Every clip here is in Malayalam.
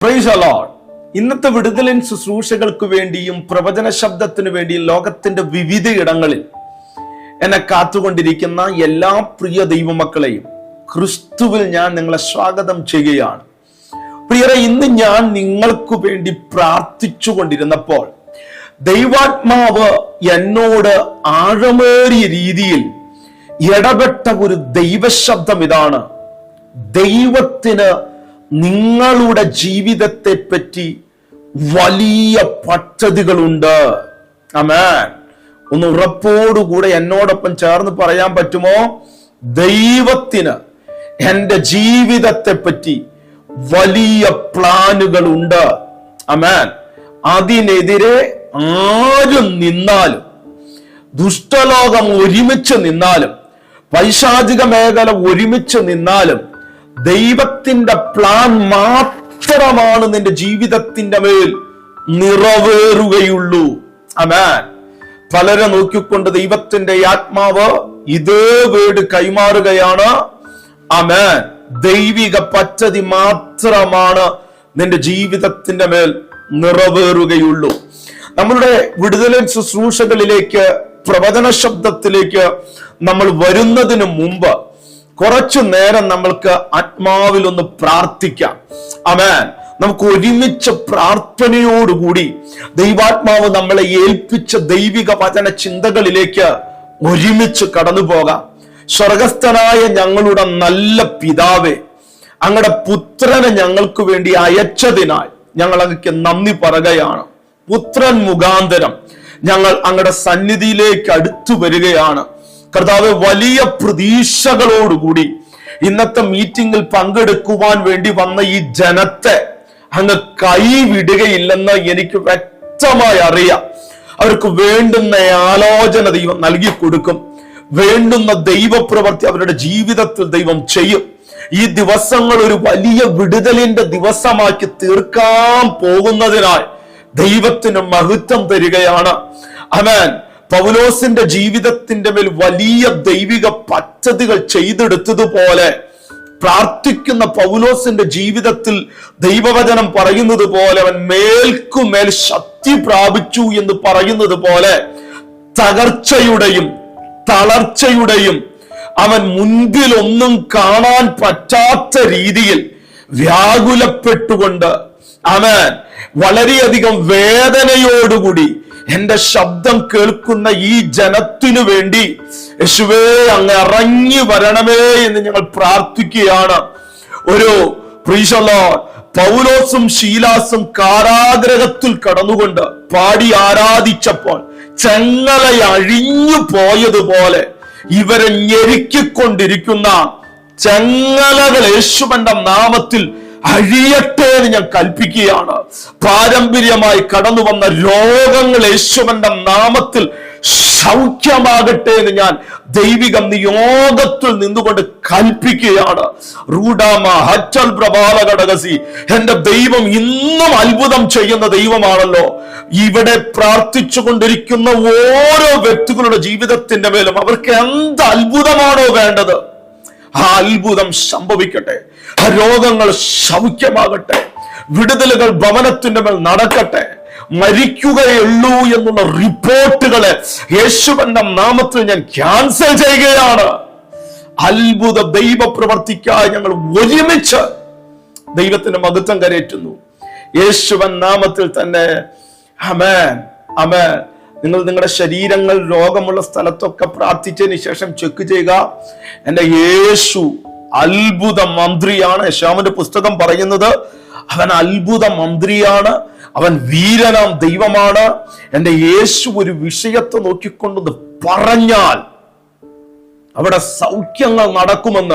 പ്രൈസ് ഇന്നത്തെ വിടുതലിൻ ശുശ്രൂഷകൾക്ക് വേണ്ടിയും പ്രവചന ശബ്ദത്തിനു വേണ്ടിയും ലോകത്തിന്റെ വിവിധ ഇടങ്ങളിൽ എന്നെ കാത്തുകൊണ്ടിരിക്കുന്ന എല്ലാ പ്രിയ ദൈവമക്കളെയും ക്രിസ്തുവിൽ ഞാൻ നിങ്ങളെ സ്വാഗതം ചെയ്യുകയാണ്. പ്രിയരെ ഇന്ന് ഞാൻ നിങ്ങൾക്ക് വേണ്ടി പ്രാർത്ഥിച്ചു കൊണ്ടിരുന്നപ്പോൾ ദൈവാത്മാവ് എന്നോട് ആഴമേറിയ രീതിയിൽ ഇടപെട്ട ഒരു ദൈവശബ്ദം ഇതാണ്. ദൈവത്തിന് നിങ്ങളുടെ ജീവിതത്തെ പറ്റി വലിയ പദ്ധതികളുണ്ട്. അമേൻ ഒന്ന് ഉറപ്പോടുകൂടെ എന്നോടൊപ്പം ചേർന്ന് പറയാൻ പറ്റുമോ? ദൈവത്തിന് എന്റെ ജീവിതത്തെ പറ്റി വലിയ പ്ലാനുകൾ ഉണ്ട് അമേൻ അതിനെതിരെ ആരും നിന്നാലും ദുഷ്ടലോകം ഒരുമിച്ച് നിന്നാലും പൈശാചിക മേഖല ഒരുമിച്ച് നിന്നാലും ദൈവത്തിന്റെ പ്ലാൻ മാത്രമാണ് നിന്റെ ജീവിതത്തിന്റെ മേൽ നിറവേറുകയുള്ളൂ. അമാൻ പലരെ നോക്കിക്കൊണ്ട് ദൈവത്തിന്റെ ആത്മാവ് ഇതേ വീട് കൈമാറുകയാണ്. അമാൻ ദൈവിക പദ്ധതി മാത്രമാണ് നിന്റെ ജീവിതത്തിന്റെ മേൽ നിറവേറുകയുള്ളൂ. നമ്മളുടെ വിടുതലൻ ശുശ്രൂഷകളിലേക്ക് പ്രവചന ശബ്ദത്തിലേക്ക് നമ്മൾ വരുന്നതിന് മുമ്പ് കുറച്ചു നേരം നമ്മൾക്ക് ആത്മാവിൽ ഒന്ന് പ്രാർത്ഥിക്കാം. അമേൻ നമുക്ക് ഒരുമിച്ച് പ്രാർത്ഥനയോടുകൂടി ദൈവാത്മാവ് നമ്മളെ ഏൽപ്പിച്ച ദൈവിക വചന ചിന്തകളിലേക്ക് ഒരുമിച്ച് കടന്നു പോകാം. സ്വർഗസ്ഥനായ ഞങ്ങളുടെ നല്ല പിതാവേ അങ്ങടെ പുത്രനെ ഞങ്ങൾക്ക് വേണ്ടി അയച്ചതിനാൽ ഞങ്ങൾ അങ്ങക്ക് നന്ദി പറയുകയാണ്. പുത്രൻ മുഖാന്തരം ഞങ്ങൾ അങ്ങടെ സന്നിധിയിലേക്ക് അടുത്തു വരികയാണ്. കർത്താവ് വലിയ പ്രതീക്ഷകളോടുകൂടി ഇന്നത്തെ മീറ്റിംഗിൽ പങ്കെടുക്കുവാൻ വേണ്ടി വന്ന ഈ ജനത്തെ അങ്ങ് കൈവിടുകയില്ലെന്ന് എനിക്ക് വ്യക്തമായി അറിയാം. അവർക്ക് വേണ്ടുന്ന ആലോചന ദൈവം നൽകി കൊടുക്കും വേണ്ടുന്ന ദൈവപ്രവൃത്തി അവരുടെ ജീവിതത്തിൽ ദൈവം ചെയ്യും. ഈ ദിവസങ്ങൾ ഒരു വലിയ വിടുതലിന്റെ ദിവസമാക്കി തീർക്കാൻ പോകുന്നതിനാൽ ദൈവത്തിന് മഹത്വം തരികയാണ്. അമേൻ പൗലോസിന്റെ ജീവിതത്തിന്റെ മേൽ വലിയ ദൈവിക പദ്ധതികൾ ചെയ്തെടുത്തതുപോലെ പ്രാർത്ഥിക്കുന്ന പൗലോസിന്റെ ജീവിതത്തിൽ ദൈവവചനം പറയുന്നത് പോലെ അവൻ മേൽക്കുമേൽ ശക്തി പ്രാപിച്ചു എന്ന് പറയുന്നത് പോലെ തകർച്ചയുടെയും തളർച്ചയുടെയും അവൻ മുൻപിൽ ഒന്നും കാണാൻ പറ്റാത്ത രീതിയിൽ വ്യാകുലപ്പെട്ടുകൊണ്ട് അവൻ വളരെയധികം വേദനയോടുകൂടി എന്റെ ശബ്ദം കേൾക്കുന്ന ഈ ജനത്തിനു വേണ്ടി യേശുവേ അങ്ങ് ഇറങ്ങി വരണമേ എന്ന് ഞങ്ങൾ പ്രാർത്ഥിക്കുകയാണ്. ഒരു പ്രീശലോ പൗലോസും ശീലാസും കാരാഗ്രഹത്തിൽ കടന്നുകൊണ്ട് പാടി ആരാധിച്ചപ്പോൾ ചെങ്ങല അഴിഞ്ഞു പോയതുപോലെ ഇവരെ ഞെരുക്കിക്കൊണ്ടിരിക്കുന്ന ചെങ്ങലകൾ യേശുവന്റെ നാമത്തിൽ അഴിയട്ടെ എന്ന് ഞാൻ കൽപ്പിക്കുകയാണ്. പാരമ്പര്യമായി കടന്നു വന്ന രോഗങ്ങൾ യേശുവന്റെ നാമത്തിൽ സൗഖ്യമാകട്ടെ എന്ന് ഞാൻ ദൈവിക നിയോഗത്തിൽ നിന്നുകൊണ്ട് കൽപ്പിക്കുകയാണ്. റൂഡാമ ഹച്ചൽ പ്രഭാത ഘടകസി എന്റെ ദൈവം ഇന്നും അത്ഭുതം ചെയ്യുന്ന ദൈവമാണല്ലോ. ഇവിടെ പ്രാർത്ഥിച്ചു കൊണ്ടിരിക്കുന്ന ഓരോ വ്യക്തികളുടെ ജീവിതത്തിന്റെ മേലും അവർക്ക് എന്ത് അത്ഭുതമാണോ വേണ്ടത്? ആ അത്ഭുതം സംഭവിക്കട്ടെ. രോഗങ്ങൾ സൗഖ്യമാകട്ടെ വിടുതലുകൾ ഭവനത്തിന്റെ മേൽ നടക്കട്ടെ മരിക്കുകയുള്ളൂ എന്നുള്ള റിപ്പോർട്ടുകളെ യേശുവന്റെ നാമത്തിൽ ഞാൻ ക്യാൻസൽ ചെയ്യുകയാണ്. അത്ഭുത ദൈവ പ്രവർത്തിക്കായി ഞങ്ങൾ ഒരുമിച്ച് ദൈവത്തിന്റെ മഹത്വം കരയേറ്റുന്നു. യേശുവൻ നാമത്തിൽ തന്നെ അമേൻ അമേൻ നിങ്ങൾ നിങ്ങളുടെ ശരീരങ്ങൾ രോഗമുള്ള സ്ഥലത്തൊക്കെ പ്രാർത്ഥിച്ചതിന് ശേഷം ചെക്ക് ചെയ്യുക. എന്റെ യേശു അത്ഭുത മന്ത്രിയാണ് യശാമിന്റെ പുസ്തകം പറയുന്നത് അവൻ അത്ഭുത മന്ത്രിയാണ് അവൻ വീരനാം ദൈവമാണ്. എന്റെ യേശു ഒരു വിഷയത്തെ നോക്കിക്കൊണ്ടത് പറഞ്ഞാൽ അവിടെ സൗഖ്യങ്ങൾ നടക്കുമെന്ന്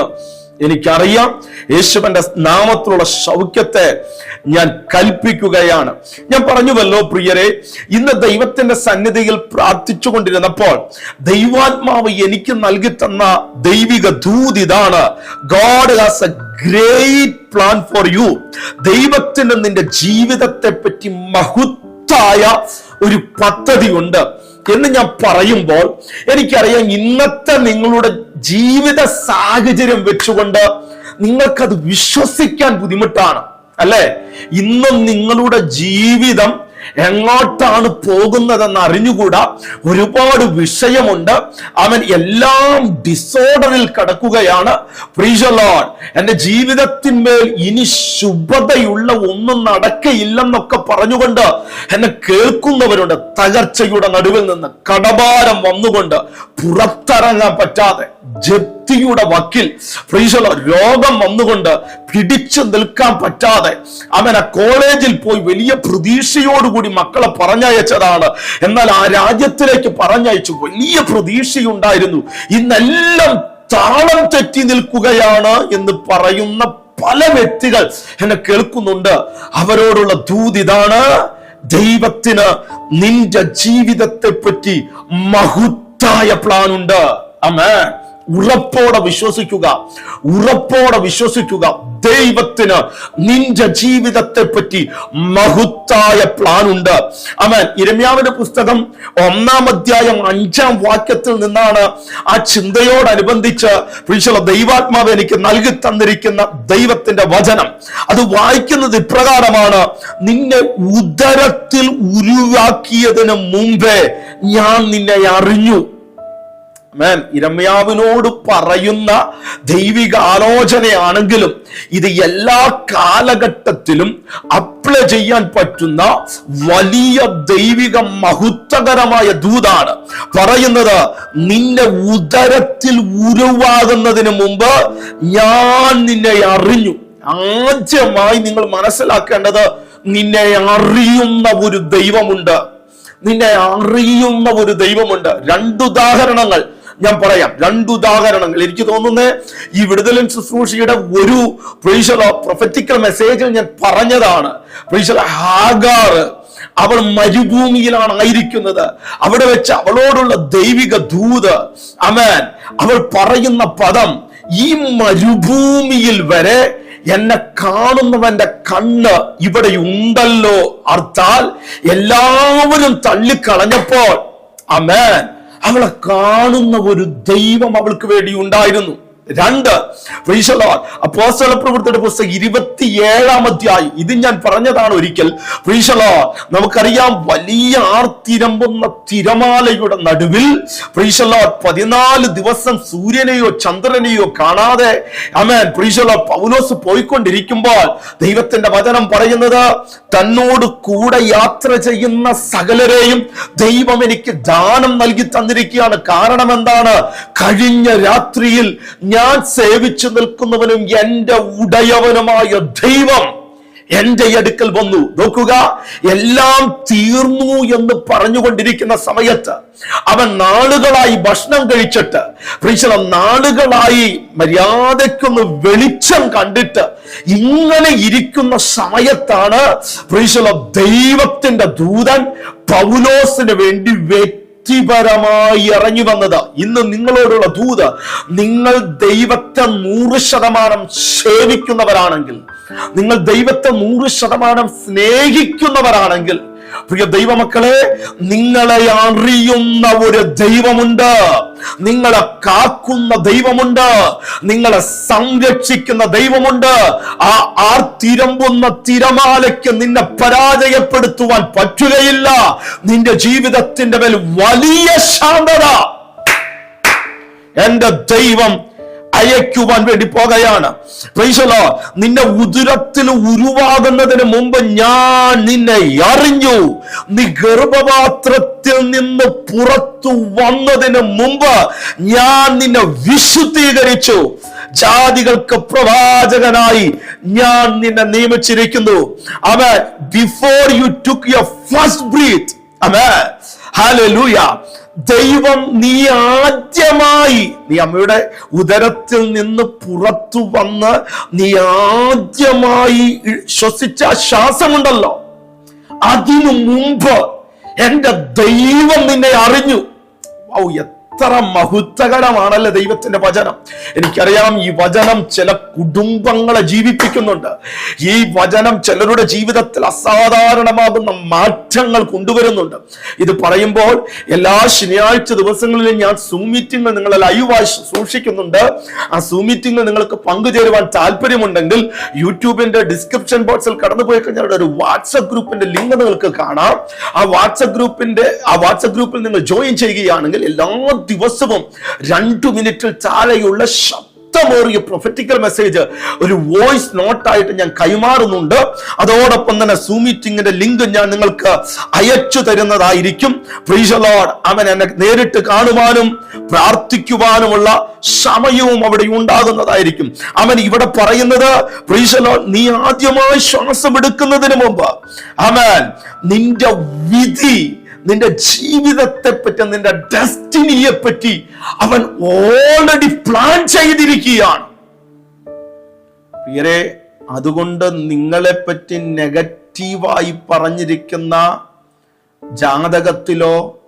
എനിക്കറിയാം. യേശുവന്റെ നാമത്തിലുള്ള സൗഖ്യത്തെ ഞാൻ കൽപ്പിക്കുകയാണ്. ഞാൻ പറഞ്ഞുവല്ലോ പ്രിയരെ ഇന്ന് ദൈവത്തിന്റെ സന്നിധിയിൽ പ്രാർത്ഥിച്ചു കൊണ്ടിരുന്നപ്പോൾ ദൈവാത്മാവ് എനിക്ക് നൽകി തന്ന ദൈവിക ദൂത് ഇതാണ്. God has a great plan for you ദൈവത്തിന് നിന്റെ ജീവിതത്തെ പറ്റി മഹത്തായ ഒരു പദ്ധതി ഉണ്ട് എന്ന് ഞാൻ പറയുമ്പോൾ എനിക്കറിയാം ഇന്നത്തെ നിങ്ങളുടെ ജീവിത സാഹചര്യം വെച്ചുകൊണ്ട് നിങ്ങൾക്കത് വിശ്വസിക്കാൻ ബുദ്ധിമുട്ടാണ്. അല്ലെ? ഇന്നും നിങ്ങളുടെ ജീവിതം എങ്ങോട്ടാണ് പോകുന്നതെന്ന് അറിഞ്ഞുകൂടാ? ഒരുപാട് വിഷയമുണ്ട്. അവൻ എല്ലാം ഡിസോർഡറിൽ കടക്കുകയാണ്. പ്രീഷലോൺ എന്റെ ജീവിതത്തിന്മേൽ ഇനി ശുഭതയുള്ള ഒന്നും നടക്കയില്ലെന്നൊക്കെ പറഞ്ഞുകൊണ്ട് എന്നെ കേൾക്കുന്നവരുണ്ട്. തകർച്ചയുടെ നടുവിൽ നിന്ന് കടഭാരം വന്നുകൊണ്ട് പുറത്തിറങ്ങാൻ പറ്റാതെ ജപ്തിയുടെ വക്കിൽ ഫ്രീഷലോ രോഗം വന്നുകൊണ്ട് പിടിച്ചു നിൽക്കാൻ പറ്റാതെ അവൻ ആ കോളേജിൽ പോയി വലിയ പ്രതീക്ഷയോടുകൂടി മക്കളെ പറഞ്ഞയച്ചതാണ്. എന്നാൽ ആ രാജ്യത്തിലേക്ക് പറഞ്ഞയച്ചു. വലിയ പ്രതീക്ഷയുണ്ടായിരുന്നു. ഇന്നെല്ലാം താളം തെറ്റി നിൽക്കുകയാണ് എന്ന് പറയുന്ന പല വ്യക്തികൾ എന്നെ കേൾക്കുന്നുണ്ട്. അവരോടുള്ള ദൂത് ഇതാണ്. ദൈവത്തിന് നിന്റെ ജീവിതത്തെ പറ്റി മഹുത്തായ പ്ലാൻ ഉണ്ട്. അമ്മേ ഉറപ്പോടെ വിശ്വസിക്കുക ഉറപ്പോടെ വിശ്വസിക്കുക. ദൈവത്തിന് നിന്റെ ജീവിതത്തെ പറ്റി മഹത്തായ പ്ലാൻ ഉണ്ട്. അവൻ ഇരമ്യാവിന്റെ പുസ്തകം ഒന്നാം അധ്യായം അഞ്ചാം വാക്യത്തിൽ നിന്നാണ് ആ ചിന്തയോടനുബന്ധിച്ച് വിളിച്ചുള്ള ദൈവാത്മാവ് എനിക്ക് നൽകി തന്നിരിക്കുന്ന ദൈവത്തിന്റെ വചനം. അത് വായിക്കുന്നത് ഇപ്രകാരമാണ്. നിന്നെ ഉദരത്തിൽ ഉരുവാക്കിയതിന് മുമ്പേ ഞാൻ നിന്നെ അറിഞ്ഞു. മേൻ ഇരമ്യാവിനോട് പറയുന്ന ദൈവിക ആലോചനയാണെങ്കിലും ഇത് എല്ലാ കാലഘട്ടത്തിലും അപ്ലൈ ചെയ്യാൻ പറ്റുന്ന വലിയ ദൈവിക മഹത്വകരമായ ദൂതാണ്. പറയുന്നത് നിന്റെ ഉദരത്തിൽ ഉരുവാകുന്നതിന് മുമ്പ് ഞാൻ നിന്നെ അറിഞ്ഞു. ആദ്യമായി നിങ്ങൾ മനസ്സിലാക്കേണ്ടത് നിന്നെ അറിയുന്ന ഒരു ദൈവമുണ്ട്. നിന്നെ അറിയുന്ന ഒരു ദൈവമുണ്ട്. രണ്ടുദാഹരണങ്ങൾ ഞാൻ പറയാം. രണ്ട് ഉദാഹരണങ്ങൾ. എനിക്ക് തോന്നുന്നത് ഈ വിടുതലൻ ശുശ്രൂഷയുടെ ഒരു പ്രൊഫറ്റിക്കൽ മെസ്സേജിൽ ഞാൻ പറഞ്ഞതാണ്. ഹാഗാർ അവൾ മരുഭൂമിയിലാണ് ആയിരിക്കുന്നത്. അവിടെ വെച്ച് അവളോടുള്ള ദൈവിക ദൂത് അമേൻ അവൾ പറയുന്ന പദം ഈ മരുഭൂമിയിൽ വരെ എന്നെ കാണുന്നവന്റെ കണ്ണ് ഇവിടെ ഉണ്ടല്ലോ. അർത്ഥാൽ എല്ലാവരും തള്ളിക്കളഞ്ഞപ്പോൾ അമേൻ അവളെ കാണുന്ന ഒരു ദൈവം അവൾക്ക് വേണ്ടി ഉണ്ടായിരുന്നു. രണ്ട്. അപ്പോസ്തല പ്രവൃത്തിയുടെ പുസ്തകം ഇരുപത്തിയേഴാം അധ്യായം. ഇത് ഞാൻ പറഞ്ഞതാണ് ഒരിക്കൽ. പ്രീഷലോ നമുക്കറിയാം വലിയ ആർത്തിരമ്പുന്ന തിരമാലയുടെ നടുവിൽ പ്രീഷലോ പതിനാല് ദിവസം സൂര്യനെയോ ചന്ദ്രനെയോ കാണാതെ അമേൻ പ്രീഷലോ പൗലോസ് പോയിക്കൊണ്ടിരിക്കുമ്പോൾ ദൈവത്തിന്റെ വചനം പറയുന്നത് തന്നോട് കൂടെ യാത്ര ചെയ്യുന്ന സകലരെയും ദൈവം എനിക്ക് ദാനം നൽകി തന്നിരിക്കുകയാണ്. കാരണം എന്താണ്? കഴിഞ്ഞ രാത്രിയിൽ ഞാൻ സേവിച്ചു നിൽക്കുന്നവനും എന്റെ ഉടയവനുമായ ദൈവം എന്റെ അടുക്കൽ വന്നു. നോക്കുക എല്ലാം തീർന്നു എന്ന് പറഞ്ഞുകൊണ്ടിരിക്കുന്ന സമയത്ത് അവൻ നാളുകളായി ഭക്ഷണം കഴിച്ചിട്ട് പ്രീശലം നാളുകളായി മര്യാദയ്ക്കൊന്ന് വെളിച്ചം കണ്ടിട്ട് ഇങ്ങനെ ഇരിക്കുന്ന സമയത്താണ് പ്രീക്ഷണ ദൈവത്തിന്റെ ദൂതൻ പൗലോസിന് വേണ്ടി വ്യക്തിപരമായി ഇറങ്ങി വന്നത്. ഇന്ന് നിങ്ങളോടുള്ള ദൂത് നിങ്ങൾ ദൈവത്തെ നൂറ് ശതമാനം സേവിക്കുന്നവരാണെങ്കിൽ നിങ്ങൾ ദൈവത്തെ നൂറ് ശതമാനം സ്നേഹിക്കുന്നവരാണെങ്കിൽ പ്രിയ ദൈവമക്കളെ നിങ്ങളെ അറിയുന്ന ഒരു ദൈവമുണ്ട്. നിങ്ങളെ കാക്കുന്ന ദൈവമുണ്ട്. നിങ്ങളെ സംരക്ഷിക്കുന്ന ദൈവമുണ്ട്. ആ ആർ തിരമ്പുന്ന തിരമാലയ്ക്ക് നിന്നെ പരാജയപ്പെടുത്തുവാൻ പറ്റുകയില്ല. നിന്റെ ജീവിതത്തിന്റെ മേൽ വലിയ ശാന്തത. എന്റെ ദൈവം അയക്കുവാൻ വേണ്ടി പോകുകയാണ്. നിന്റെ ഉദരത്തിൽ ഉരുവാകുന്നതിന് മുമ്പ് ഞാൻ നിന്നെ അറിഞ്ഞു. നീ ഗർഭപാത്രത്തിൽ നിന്ന് പുറത്തു വന്നതിന് മുമ്പ് ഞാൻ നിന്നെ വിശുദ്ധീകരിച്ചു. ജാതികൾക്ക് പ്രവാചകനായി ഞാൻ നിന്നെ നിയമിച്ചിരിക്കുന്നു. അവ before you took your first breath അവ ഹാലൂയ ദൈവം നീ ആദ്യമായി നീ അമ്മയുടെ ഉദരത്തിൽ നിന്ന് പുറത്തു വന്ന് നീ ആദ്യമായി ശ്വസിച്ച ശ്വാസമുണ്ടല്ലോ. അതിനു മുമ്പ് എന്റെ ദൈവം നിന്നെ അറിഞ്ഞു. ഔ എത്ര മഹത്വകരമാണല്ലേ ദൈവത്തിന്റെ വചനം? എനിക്കറിയാം ഈ വചനം ചില കുടുംബങ്ങളെ ജീവിപ്പിക്കുന്നുണ്ട്. ഈ വചനം ചിലരുടെ ജീവിതത്തിൽ അസാധാരണമാകുന്ന മാറ്റങ്ങൾ കൊണ്ടുവരുന്നുണ്ട്. ഇത് പറയുമ്പോൾ എല്ലാ ശനിയാഴ്ച ദിവസങ്ങളിലും ഞാൻ സൂം മീറ്റിംഗ് നിങ്ങളെ ലൈവായി സൂക്ഷിക്കുന്നുണ്ട്. ആ സൂം മീറ്റിംഗിൽ നിങ്ങൾക്ക് പങ്കുചേരുവാൻ താല്പര്യമുണ്ടെങ്കിൽ യൂട്യൂബിന്റെ ഡിസ്ക്രിപ്ഷൻ ബോക്സിൽ കടന്നു പോയി കഴിഞ്ഞാൽ ഒരു വാട്സപ്പ് ഗ്രൂപ്പിന്റെ ലിങ്ക് നിങ്ങൾക്ക് കാണാം. ആ വാട്സപ്പ് ഗ്രൂപ്പിന്റെ ആ വാട്സപ്പ് ഗ്രൂപ്പിൽ നിങ്ങൾ ജോയിൻ ചെയ്യുകയാണെങ്കിൽ എല്ലാ ദിവസവും രണ്ടു മിനിറ്റിൽ താഴെയുള്ള ശബ്ദമേറിയ പ്രൊഫറ്റിക്കൽ മെസ്സേജ് ഒരു വോയിസ് നോട്ടായിട്ട് ഞാൻ കൈമാറുന്നുണ്ട്. അതോടൊപ്പം തന്നെ സൂ മീറ്റിംഗിന്റെ ലിങ്ക് ഞാൻ നിങ്ങൾക്ക് അയച്ചു തരുന്നതായിരിക്കും. പ്രീഷലോഡ് അവൻ എന്നെ നേരിട്ട് കാണുവാനും പ്രാർത്ഥിക്കുവാനുമുള്ള സമയവും അവിടെ ഉണ്ടാകുന്നതായിരിക്കും. അവൻ ഇവിടെ പറയുന്നത് പ്രീഷലോ നീ ആദ്യമായി ശ്വാസം എടുക്കുന്നതിന് മുമ്പ് അവൻ നിന്റെ വിധി നിന്റെ ജീവിതത്തെ പറ്റി നിന്റെ ഡെസ്റ്റിനിയെ പറ്റി അവൻ ഓൾറെഡി പ്ലാൻ ചെയ്തിരിക്കുകയാണ്. പ്രിയരെ അതുകൊണ്ട് നിങ്ങളെ പറ്റി നെഗറ്റീവായി പറഞ്ഞിരിക്കുന്ന ജാതകത്തിലോ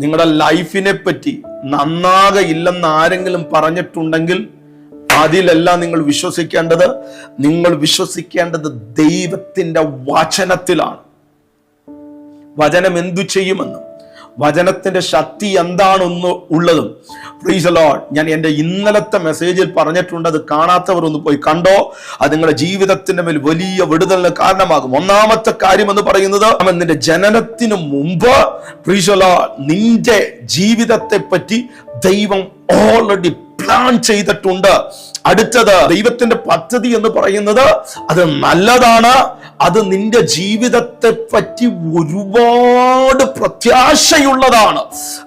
നിങ്ങളുടെ ലൈഫിനെ പറ്റി നന്നാകെ ഇല്ലെന്ന് ആരെങ്കിലും പറഞ്ഞിട്ടുണ്ടെങ്കിൽ അതിലല്ല നിങ്ങൾ വിശ്വസിക്കേണ്ടത്. നിങ്ങൾ വിശ്വസിക്കേണ്ടത് ദൈവത്തിന്റെ വചനത്തിലാണ്. വചനം എന്തു ചെയ്യുമെന്നും വചനത്തിന്റെ ശക്തി എന്താണെന്ന് ഉള്ളതും. പ്ലീസ് ലോഡ് ഞാൻ എന്റെ ഇന്നലത്തെ മെസ്സേജിൽ പറഞ്ഞിട്ടുണ്ട് അത് കാണാത്തവർ ഒന്ന് പോയി കണ്ടോ? അത് നിങ്ങളുടെ ജീവിതത്തിന്റെ മേൽ വലിയ വിടുതലിന് കാരണമാകും. ഒന്നാമത്തെ കാര്യം എന്ന് പറയുന്നത് അവൻ നിന്റെ ജനനത്തിന് മുമ്പ് പ്ലീസ് ലോഡ് നിന്റെ ജീവിതത്തെ പറ്റി ദൈവം ഓൾറെഡി പ്ലാൻ ചെയ്തിട്ടുണ്ട്. അടുത്തത് ദൈവത്തിന്റെ പദ്ധതി എന്ന് പറയുന്നത് അത് നല്ലതാണ് അത് നിന്റെ ജീവിതത്തെ പറ്റി ഒരുപാട് പ്രത്യാശയുള്ളതാണ്.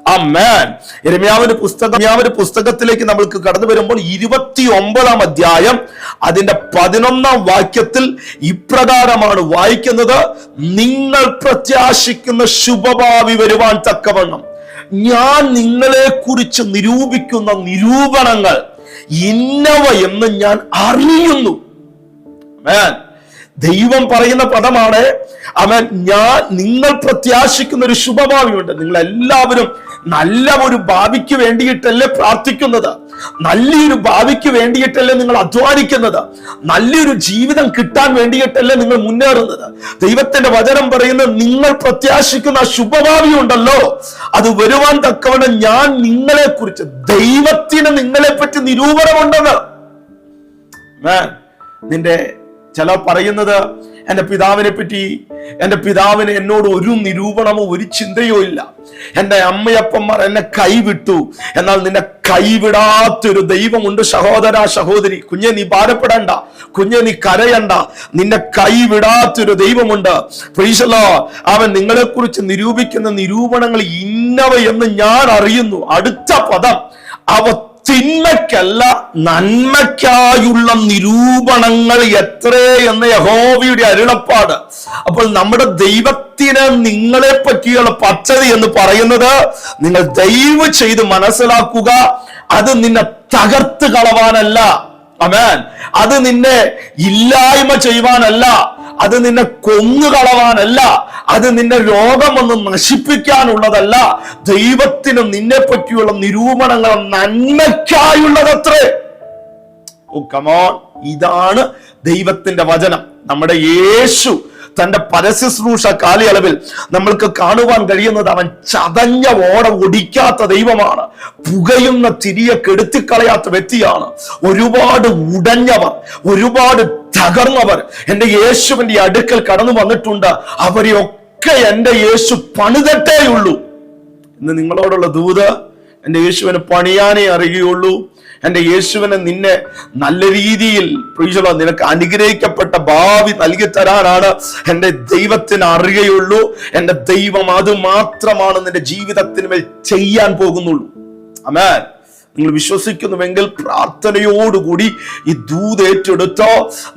ആ മാൻ രമ്യാവിന്റെ പുസ്തകം രമ്യാവിന്റെ പുസ്തകത്തിലേക്ക് നമ്മൾക്ക് കടന്നു വരുമ്പോൾ ഇരുപത്തി ഒമ്പതാം അധ്യായം അതിന്റെ പതിനൊന്നാം വാക്യത്തിൽ ഇപ്രകാരമാണ് വായിക്കുന്നത് നിങ്ങൾ പ്രത്യാശിക്കുന്ന ശുഭഭാവി വരുവാൻ തക്കവണ്ണം. ഞാൻ നിങ്ങളെ കുറിച്ച് നിരൂപിക്കുന്ന നിരൂപണങ്ങൾ ഇന്നവ എന്ന് ഞാൻ അറിയുന്നു. Amen. ദൈവം പറയുന്ന പദമാണ് അവൻ ഞാൻ നിങ്ങൾ പ്രത്യാശിക്കുന്ന ഒരു ശുഭഭാവിയുണ്ട്. നിങ്ങൾ എല്ലാവരും നല്ല ഒരു ഭാവിക്ക് വേണ്ടിയിട്ടല്ലേ പ്രാർത്ഥിക്കുന്നത്? നല്ലൊരു ഭാവിക്ക് വേണ്ടിയിട്ടല്ലേ നിങ്ങൾ അധ്വാനിക്കുന്നത്? നല്ലൊരു ജീവിതം കിട്ടാൻ വേണ്ടിയിട്ടല്ലേ നിങ്ങൾ മുന്നേറുന്നത്? ദൈവത്തിന്റെ വചനം പറയുന്നത് നിങ്ങൾ പ്രത്യാശിക്കുന്ന ശുഭഭാവി ഉണ്ടല്ലോ അത് വരുവാൻ തക്കവണ്ണം ഞാൻ നിങ്ങളെ കുറിച്ച് ദൈവത്തിന് നിങ്ങളെ പറ്റി നിരൂപണമുണ്ടെന്ന് നിന്റെ ചില പറയുന്നത് എന്റെ പിതാവിനെ പറ്റി എന്റെ പിതാവിന് എന്നോട് ഒരു നിരൂപണമോ ഒരു ചിന്തയോ ഇല്ല. എന്റെ അമ്മയപ്പന്മാർ എന്നെ കൈവിട്ടു. എന്നാൽ നിന്നെ കൈവിടാത്തൊരു ദൈവമുണ്ട് സഹോദര സഹോദരി. കുഞ്ഞെ നീ ഭാരപ്പെടണ്ട. കുഞ്ഞെ നീ കരയണ്ട. നിന്നെ കൈവിടാത്തൊരു ദൈവമുണ്ട്. പ്രീശലോ അവൻ നിങ്ങളെക്കുറിച്ച് നിരൂപിക്കുന്ന നിരൂപണങ്ങൾ ഇന്നവ എന്ന് ഞാൻ അറിയുന്നു. അടുത്ത പദം അവ തിന്മയ്ക്കല്ല നന്മയ്ക്കായുള്ള നിരൂപണങ്ങൾ എത്രേ എന്ന യഹോവയുടെ അരുളപ്പാട്. അപ്പോൾ നമ്മുടെ ദൈവത്തിന് നിങ്ങളെ പറ്റിയുള്ള പച്ചതി എന്ന് പറയുന്നത് നിങ്ങൾ ദയവ് ചെയ്ത് മനസ്സിലാക്കുക അത് നിന്നെ തകർത്ത് കളവാനല്ല. അമേൻ. അത് നിന്നെ ഇല്ലായ്മ ചെയ്യുവാനല്ല അത് നിന്നെ കൊന്നുകളവാനല്ല അത് നിന്നെ രോഗം ഒന്ന് നശിപ്പിക്കാനുള്ളതല്ല. ദൈവത്തിന് നിന്നെ പറ്റിയുള്ള നിരൂപണങ്ങൾ നന്മയ്ക്കായുള്ളതത്രേ. ഓ കമോൺ ഇതാണ് ദൈവത്തിന്റെ വചനം. നമ്മുടെ യേശു തന്റെ പരശുശ്രൂഷ കാലയളവിൽ നമ്മൾക്ക് കാണുവാൻ കഴിയുന്നത് അവൻ ചതഞ്ഞ ഓട ഒടിക്കാത്ത ദൈവമാണ്. പുകയുന്ന തിരിയെ കെടുത്തിക്കളയാത്ത വ്യക്തിയാണ്. ഒരുപാട് ഉടഞ്ഞവർ ഒരുപാട് തകർന്നവർ എന്റെ യേശുവിന്റെ അടുക്കൽ കടന്നു വന്നിട്ടുണ്ട്. അവരെയൊക്കെ എന്റെ യേശു പണിതട്ടേയുള്ളൂ. ഇന്ന് നിങ്ങളോടുള്ള ദൂത് എന്റെ യേശുവിന് പണിയാനേ അറിയുകയുള്ളൂ. എന്റെ യേശുവിനെ നിന്നെ നല്ല രീതിയിൽ പ്രീശുള്ള നിനക്ക് അനുഗ്രഹിക്കപ്പെട്ട ഭാവി നൽകി തരാനാണ് എന്റെ ദൈവത്തിന് അറിയുകയുള്ളൂ. എന്റെ ദൈവം അത് മാത്രമാണ് നിന്റെ ജീവിതത്തിന് മേൽ ചെയ്യാൻ പോകുന്നുള്ളൂ. അമേൻ നിങ്ങൾ വിശ്വസിക്കുന്നുവെങ്കിൽ പ്രാർത്ഥനയോടുകൂടി ഈ ദൂത് ഏറ്റെടുത്ത്.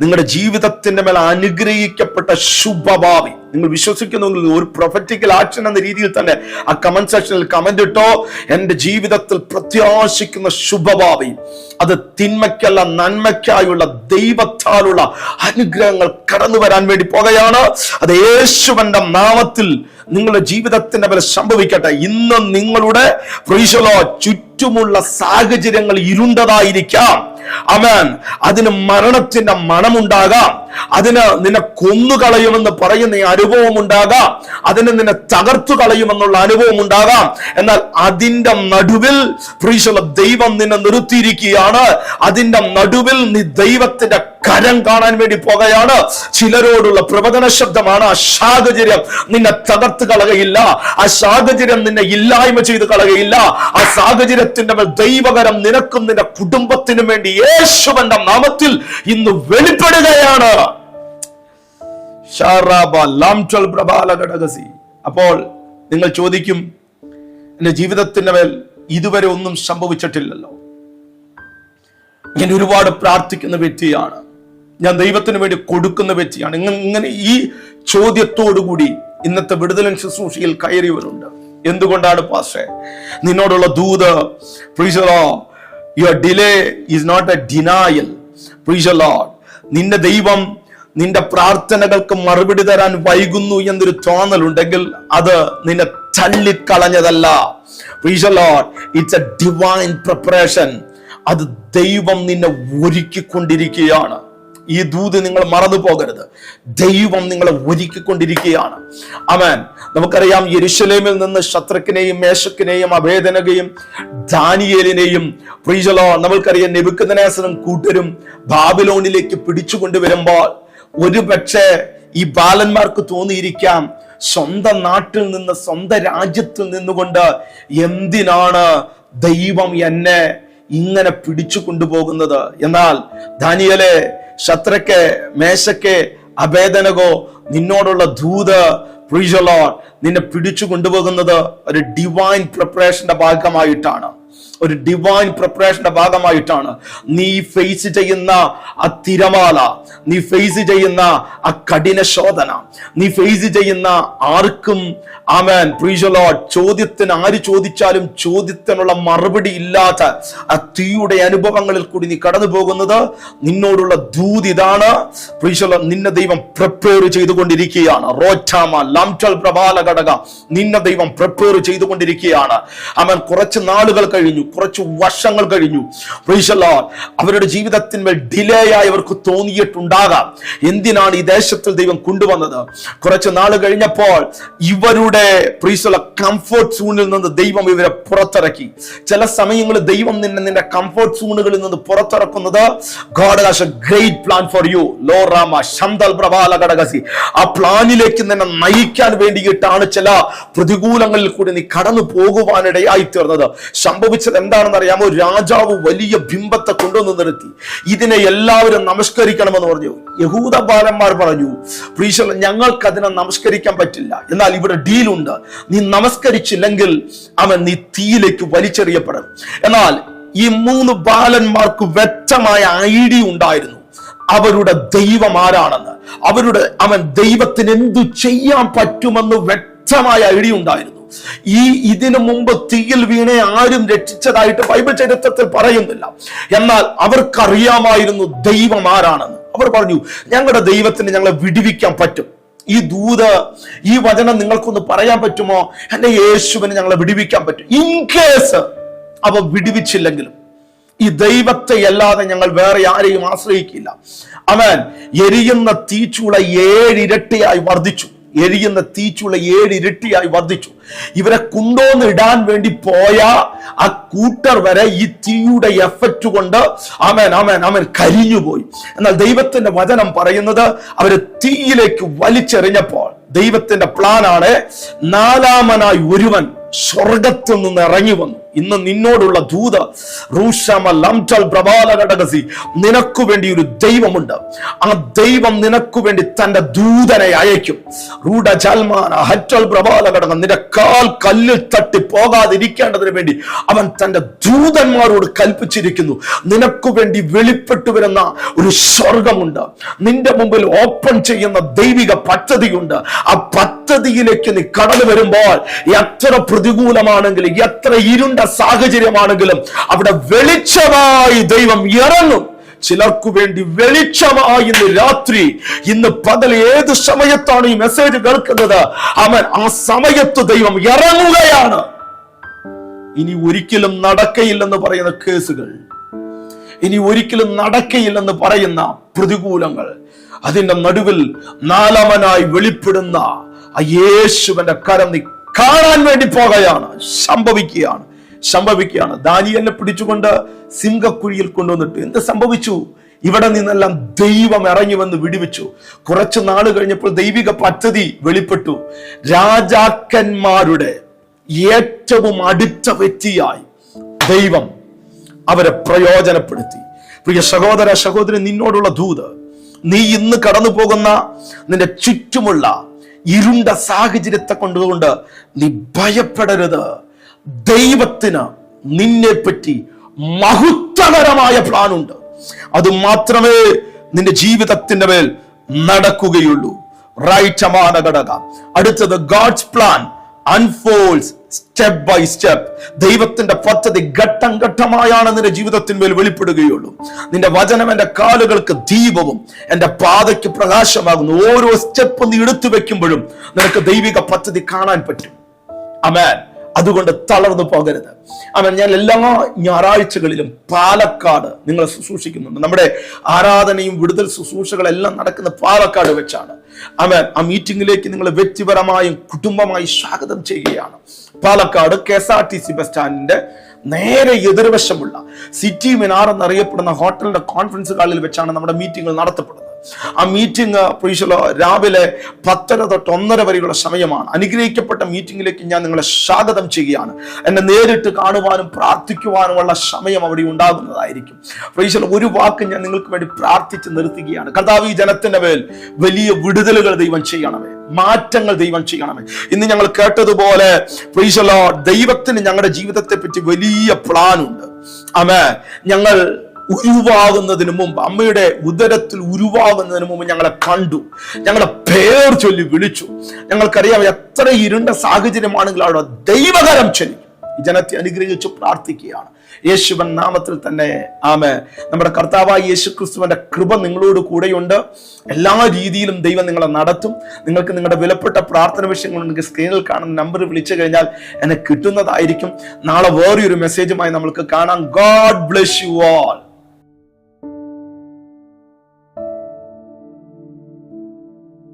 നിങ്ങളുടെ ജീവിതത്തിന്റെ മേൽ അനുഗ്രഹിക്കപ്പെട്ട ശുഭഭാവി. നിങ്ങൾ വിശ്വസിക്കുന്നുവെങ്കിൽ ഒരു പ്രൊഫറ്റിക്കൽ ആക്ഷൻ എന്ന രീതിയിൽ തന്നെ ആ കമന്റ് സെക്ഷനിൽ കമന്റ് ഇട്ടോ. എന്റെ ജീവിതത്തിൽ പ്രത്യാശിക്കുന്ന ശുഭഭാവി. അത് തിന്മയ്ക്കല്ല നന്മയ്ക്കായുള്ള ദൈവത്താലുള്ള അനുഗ്രഹങ്ങൾ കടന്നു വരാൻ വേണ്ടി പോകുകയാണ്. അത് യേശുവന്റെ നാമത്തിൽ നിങ്ങളുടെ ജീവിതത്തിന്റെ മേലെ സംഭവിക്കട്ടെ. ഇന്ന് നിങ്ങളുടെ ചുറ്റുമുള്ള സാഹചര്യങ്ങൾ ഇരുണ്ടതായിരിക്കാം. അമേൻ. അതിന് മരണത്തിന്റെ മണമുണ്ടാകാം. അതിന് നിന്നെ കൊന്നുകളയുമെന്ന് പറയുന്ന അനുഭവം ഉണ്ടാകാം അതിന് നിന്നെ തകർത്തു കളയുമെന്നുള്ള അനുഭവം ഉണ്ടാകാം എന്നാൽ അതിന്റെ നടുവിൽ ദൈവം നിന്നെ നിർത്തിയിരിക്കുകയാണ്. അതിന്റെ നടുവിൽ നീ ദൈവത്തിന്റെ കരം കാണാൻ വേണ്ടി പോകുകയാണ്. ചിലരോടുള്ള പ്രവചന ശബ്ദമാണ് ആ സാഹചര്യം നിന്നെ തകർത്ത് കളകയില്ല ആ സാഹചര്യം നിന്നെ ഇല്ലായ്മ ചെയ്ത് കളകയില്ല ആ സാഹചര്യത്തിന്റെ ദൈവകരം നിനക്കും നിന്റെ കുടുംബത്തിനും വേണ്ടി യേശുവന്റെ നാമത്തിൽ ഇന്ന് വെളിപ്പെടുകയാണ്. അപ്പോൾ നിങ്ങൾ ചോദിക്കും എന്റെ ജീവിതത്തിന്റെ മേൽ ഇതുവരെ ഒന്നും സംഭവിച്ചിട്ടില്ലല്ലോ. ഞാൻ ഒരുപാട് പ്രാർത്ഥിക്കുന്ന വ്യക്തിയാണ്. ഞാൻ ദൈവത്തിന് വേണ്ടി കൊടുക്കുന്ന വ്യക്തിയാണ്. ഇങ്ങനെ ഈ ചോദ്യത്തോടുകൂടി ഇന്നത്തെ വിടുതലൻ ശുശ്രൂഷയിൽ കയറിയവരുണ്ട്. എന്തുകൊണ്ടാണ് പാഷേ നിന്നോടുള്ള ദൂത് your delay is not a denial നിന്റെ ദൈവം നിന്റെ പ്രാർത്ഥനകൾക്ക് മറുപടി തരാൻ വൈകുന്നു എന്നൊരു തോന്നലുണ്ടെങ്കിൽ അത് നിന്നെ തള്ളിക്കളഞ്ഞതല്ല. ഇറ്റ്സ് എ ഡിവൈൻ പ്രിപ്പറേഷൻ അത് ദൈവം നിന്നെ ഒരുക്കിക്കൊണ്ടിരിക്കുകയാണ്. ഈ ദൂത് നിങ്ങൾ മറന്നു പോകരുത്. ദൈവം നിങ്ങളെ ഒരുക്കിക്കൊണ്ടിരിക്കുകയാണ്. അവൻ നമുക്കറിയാം യെരുശലേമിൽ നിന്ന് ശത്രുക്കിനെയും മേശക്കിനെയും അഭേദനകയും ദാനിയേലിനെയും പ്രീജലോ നമ്മൾക്കറിയാം നെബുക്കനേസനും കൂട്ടരും ബാബിലോണിലേക്ക് പിടിച്ചുകൊണ്ടുവരുമ്പോൾ ഒരു പക്ഷേ ഈ ബാലന്മാർക്ക് തോന്നിയിരിക്കാം സ്വന്തം നാട്ടിൽ നിന്ന് സ്വന്തം രാജ്യത്തിൽ നിന്നുകൊണ്ട് എന്തിനാണ് ദൈവം എന്നെ ഇങ്ങനെ പിടിച്ചു കൊണ്ടുപോകുന്നത് എന്നാൽ ദാനിയലെ ശത്രയ്ക്ക് മേശയ്ക്ക് അഭേദനകോ നിന്നോടുള്ള ദൂത് പ്രീജലോ നിന്നെ പിടിച്ചു കൊണ്ടുപോകുന്നത് ഒരു ഡിവൈൻ പ്രിപ്പറേഷന്റെ ഭാഗമായിട്ടാണ്. ഒരു ഡിവൈൻ പ്രിപ്പറേഷന്റെ ഭാഗമായിട്ടാണ്. നീ ഫേസ് ചെയ്യുന്ന ആ തിരമാല നീ ഫേസ് ചെയ്യുന്ന ആ കഠിന ശോധന നീ ഫേസ് ചെയ്യുന്ന ആർക്കും ആമേൻ പ്രീജലോ ചോദ്യത്തിന് ആര് ചോദിച്ചാലും ചോദ്യത്തിനുള്ള മറുപടി ഇല്ലാത്ത ആ തീയുടെ അനുഭവങ്ങളിൽ കൂടി നീ കടന്നു പോകുന്നത് നിന്നോടുള്ള ദൂത് ഇതാണ്. നിന്നെ ദൈവം പ്രിപ്പയർ ചെയ്തുകൊണ്ടിരിക്കുകയാണ്. റോറ്റാമ ലംറ്റൽ പ്രബാല ഘടക നിന്നെ ദൈവം പ്രിപ്പയർ ചെയ്തുകൊണ്ടിരിക്കുകയാണ്. അവൻ കുറച്ച് നാളുകൾ കഴിഞ്ഞു. കുറച്ച് വർഷങ്ങൾ കഴിഞ്ഞു. അവരുടെ ജീവിതത്തിന്മേൽ ഡിലേ ആയി അവർക്ക് തോന്നിയിട്ടുണ്ടാകാം. എന്തിനാണ് ഈ ദേശത്തിൽ ദൈവം കൊണ്ടുവന്നത്? കുറച്ച് നാൾ കഴിഞ്ഞപ്പോൾ ഇവരുടെ പ്രീശല കംഫർട്ട് സോണിൽ നിന്ന് ദൈവം ഇവരെ പുറത്തിറക്കി. ചില സമയങ്ങളിൽ ദൈവം നിന്നെ നിന്റെ കംഫോർട്ട് സോണുകളിൽ നിന്ന് പുറത്തിറക്കുന്നത് God has a great plan for you law റാമ ശന്തൽ പ്രഭാല ഘടകസി ആ പ്ലാനിലേക്ക് നിന്നെ നയിക്കാൻ വേണ്ടിയിട്ടാണ് ചില പ്രതികൂലങ്ങളിൽ കൂടി നീ കടന്നു പോകുവാനിടയായി തീർന്നത്. സംഭവിച്ചത് എന്താണെന്ന് അറിയാമോ? രാജാവ് വലിയ ബിംബത്തെ കൊണ്ടുവന്ന് നിർത്തി. ഇതിനെ എല്ലാവരും നമസ്കരിക്കണമെന്ന് പറഞ്ഞു. യഹൂദ ബാലന്മാർ പറഞ്ഞു പ്രീശ ഞങ്ങൾക്ക് അതിനെ നമസ്കരിക്കാൻ പറ്റില്ല. എന്നാൽ ഇവിടെ ഡീലുണ്ട് നീ നമസ്കരിച്ചില്ലെങ്കിൽ അവൻ നീ തീയിലേക്ക് വലിച്ചെറിയപ്പെടും. എന്നാൽ ഈ മൂന്ന് ബാലന്മാർക്ക് വ്യക്തമായ ഐഡിയ ഉണ്ടായിരുന്നു. അവരുടെ ദൈവം ആരാണെന്ന്. അവരുടെ അവൻ ദൈവത്തിന് എന്തു ചെയ്യാൻ പറ്റുമെന്ന് വ്യക്തമായ ഐഡിയ ഉണ്ടായിരുന്നു. ഈ ഇതിനു മുമ്പ് തീയിൽ വീണെ ആരും രക്ഷിച്ചതായിട്ട് ബൈബിൾ ചരിത്രത്തിൽ പറയുന്നില്ല. എന്നാൽ അവർക്കറിയാമായിരുന്നു ദൈവം ആരാണെന്ന്. അവർ പറഞ്ഞു ഞങ്ങളുടെ ദൈവത്തിന് ഞങ്ങളെ വിടിവിക്കാൻ പറ്റും. ഈ ദൂത് ഈ വചനം നിങ്ങൾക്കൊന്ന് പറയാൻ പറ്റുമോ? എന്റെ യേശുവിന് ഞങ്ങളെ വിടിവിക്കാൻ പറ്റും. ഇൻ കേസ് അവ വിടിവിച്ചില്ലെങ്കിലും ഈ ദൈവത്തെ അല്ലാതെ ഞങ്ങൾ വേറെ ആരെയും ആശ്രയിക്കില്ല. അവൻ എരിയുന്ന തീച്ചൂള ഏഴിരട്ടിയായി വർദ്ധിച്ചു. എരിയുന്ന തീച്ചുള്ള ഏഴ് ഇരട്ടിയായി വർദ്ധിച്ചു. ഇവരെ കുണ്ടോന്ന് ഇടാൻ വേണ്ടി പോയ ആ കൂട്ടർ വരെ ഈ തീയുടെ എഫക്റ്റ് കൊണ്ട് ആമേൻ ആമേൻ ആമേൻ കരിഞ്ഞുപോയി. എന്നാൽ ദൈവത്തിന്റെ വചനം പറയുന്നത് അവർ തീയിലേക്ക് വലിച്ചെറിഞ്ഞപ്പോൾ ദൈവത്തിന്റെ പ്ലാനാണ് നാലാമനായി ഒരുവൻ സ്വർഗത്തിൽ നിന്ന് ഇറങ്ങി വന്നു. ഇന്ന് നിന്നോടുള്ള ദൂത റൂഷമ നിനക്കു വേണ്ടി ഒരു ദൈവമുണ്ട്. ആ ദൈവം നിനക്കു വേണ്ടി തന്റെ ദൂതനെ അയക്കും റൂഡ ജൽമാന ഹറ്റൽ പ്രഭാല ഘടകം നിന്റെ കാൽ കല്ലിൽ തട്ടി പോകാതിരിക്കേണ്ടതിന് വേണ്ടി അവൻ തന്റെ ദൂതന്മാരോട് കൽപ്പിച്ചിരിക്കുന്നു. നിനക്കു വേണ്ടി വെളിപ്പെട്ടു വരുന്ന ഒരു സ്വർഗമുണ്ട്. നിന്റെ മുമ്പിൽ ഓപ്പൺ ചെയ്യുന്ന ദൈവിക പദ്ധതിയുണ്ട്. ആ പദ്ധതിയിലേക്ക് നീ കടന്നു വരുമ്പോൾ എത്ര പ്രതികൂലമാണെങ്കിലും എത്ര ഇരുണ്ട സാഹചര്യമാണെങ്കിലും അവിടെ വെളിച്ചമായി ദൈവം ഇറങ്ങും. ചിലർക്കു വേണ്ടി വെളിച്ചമായി ഇന്ന് രാത്രി ഇന്ന് പകൽ ഏത് സമയത്താണ് ഈ മെസ്സേജ് കേൾക്കുന്നത്? അവൻ ആ സമയത്ത് ദൈവം ഇറങ്ങുകയാണ്. ഇനി ഒരിക്കലും നടക്കയില്ലെന്ന് പറയുന്ന കേസുകൾ ഇനി ഒരിക്കലും നടക്കയില്ലെന്ന് പറയുന്ന പ്രതികൂലങ്ങൾ അതിന്റെ നടുവിൽ നാലാമനായി വെളിപ്പെടുന്ന ആ യേശുവിന്റെ കരം നീ കാണാൻ വേണ്ടി പോകുകയാണ് സംഭവിക്കുകയാണ്. സംഭവിക്കുകയാണ്. ദാനിയലിനെ പിടിച്ചുകൊണ്ട് സിംഹക്കുഴിയിൽ കൊണ്ടുവന്നിട്ട് എന്ത് സംഭവിച്ചു? ഇവിടെ നിന്നെല്ലാം ദൈവം ഇറങ്ങി വന്ന് വിടുവിച്ചു. കുറച്ച് നാൾ കഴിഞ്ഞപ്പോൾ ദൈവിക പദ്ധതി വെളിപ്പെട്ടു. രാജാക്കന്മാരുടെ ഏറ്റവും അടുത്ത വ്യക്തിയായി ദൈവം അവരെ പ്രയോജനപ്പെടുത്തി. പ്രിയ സഹോദര സഹോദരൻ നിന്നോടുള്ള ദൂത് നീ ഇന്ന് കടന്നു പോകുന്ന നിന്റെ ചുറ്റുമുള്ള ഇരുണ്ട സാഹചര്യത്തെ കൊണ്ടുകൊണ്ട് നീ ഭയപ്പെടരുത്. ദൈവത്തിന് നിന്നെ പറ്റി മഹത്വകരമായ പ്ലാനുണ്ട്. അത് മാത്രമേ നിന്റെ ജീവിതത്തിന്റെ മേൽ നടക്കുകയുള്ളൂ. റൈറ്റ് അമാന ഘടക. അടുത്തത് God's plan unfolds step by step ദൈവത്തിന്റെ പദ്ധതി ഘട്ടം ഘട്ടമായാണ് നിന്റെ ജീവിതത്തിന്മേൽ വെളിപ്പെടുകയുള്ളൂ. നിന്റെ വചനം എന്റെ കാലുകൾക്ക് ദീപവും എന്റെ പാതയ്ക്ക് പ്രകാശമാകുന്നു. ഓരോ സ്റ്റെപ്പ് നീ എടുത്തു വെക്കുമ്പോഴും നിനക്ക് ദൈവിക പദ്ധതി കാണാൻ പറ്റും. അമേൻ അതുകൊണ്ട് തളർന്നു പോകരുത്. അവൻ ഞാൻ എല്ലാ ഞായറാഴ്ചകളിലും പാലക്കാട് നിങ്ങളെ ശുശ്രൂഷിക്കുന്നുണ്ട്. നമ്മുടെ ആരാധനയും വിടുതൽ ശുശ്രൂഷകളെല്ലാം നടക്കുന്ന പാലക്കാട് വെച്ചാണ്. അവൻ ആ മീറ്റിംഗിലേക്ക് നിങ്ങൾ വ്യക്തിപരമായും കുടുംബമായി സ്വാഗതം ചെയ്യുകയാണ്. Palakkad K S R T C bus സ്റ്റാൻഡിന്റെ നേരെ എതിർവശമുള്ള സിറ്റി മിനാർ എന്നറിയപ്പെടുന്ന ഹോട്ടലിന്റെ കോൺഫറൻസ് ഹാളിൽ വെച്ചാണ് നമ്മുടെ മീറ്റിംഗുകൾ നടത്തപ്പെടുന്നത്. ആ മീറ്റിംഗ് പ്രീശുള്ള രാവിലെ പത്തര തൊട്ട് ഒന്നര വരെയുള്ള സമയമാണ്. അനുഗ്രഹിക്കപ്പെട്ട മീറ്റിംഗിലേക്ക് ഞാൻ നിങ്ങളെ സ്വാഗതം ചെയ്യുകയാണ്. എന്നെ നേരിട്ട് കാണുവാനും പ്രാർത്ഥിക്കുവാനുമുള്ള സമയം അവിടെ ഉണ്ടാകുന്നതായിരിക്കും. പ്രീശുള്ള ഒരു വാക്ക് ഞാൻ നിങ്ങൾക്ക് വേണ്ടി പ്രാർത്ഥിച്ച് നിർത്തുകയാണ്. കർത്താവ് ഈ ജനത്തിന്റെ മേൽ വലിയ വിടുതലുകൾ ദൈവം ചെയ്യണമേ. മാറ്റങ്ങൾ ദൈവം ചെയ്യണമേ. ഇന്ന് ഞങ്ങൾ കേട്ടതുപോലെ പ്രീശുള്ള ദൈവത്തിന് ഞങ്ങളുടെ ജീവിതത്തെ പറ്റി വലിയ പ്ലാൻ ഉണ്ട്. അമേ ഞങ്ങൾ ഉരുവാകുന്നതിന് മുമ്പ് അമ്മയുടെ ഉദരത്തിൽ ഉരുവാകുന്നതിന് മുമ്പ് ഞങ്ങളെ കണ്ടു. ഞങ്ങളെ പേർ ചൊല്ലി വിളിച്ചു. ഞങ്ങൾക്കറിയാം എത്ര ഇരുണ്ട സാഹചര്യമാണെങ്കിലും അവിടെ ദൈവകരം ചൊല്ലി. ജനത്തെ അനുഗ്രഹിച്ചു പ്രാർത്ഥിക്കുകയാണ്. യേശുവൻ നാമത്തിൽ തന്നെ. ആമേ നമ്മുടെ കർത്താവായ യേശു ക്രിസ്തുവിന്റെ കൃപ നിങ്ങളോട് കൂടെയുണ്ട്. എല്ലാ രീതിയിലും ദൈവം നിങ്ങളെ നടത്തും. നിങ്ങൾക്ക് നിങ്ങളുടെ വിലപ്പെട്ട പ്രാർത്ഥന വിഷയങ്ങളുണ്ടെങ്കിൽ സ്ക്രീനിൽ കാണുന്ന നമ്പർ വിളിച്ചു കഴിഞ്ഞാൽ എന്നെ കിട്ടുന്നതായിരിക്കും. നാളെ വേറൊരു മെസ്സേജുമായി നമ്മൾക്ക് കാണാം. God bless you all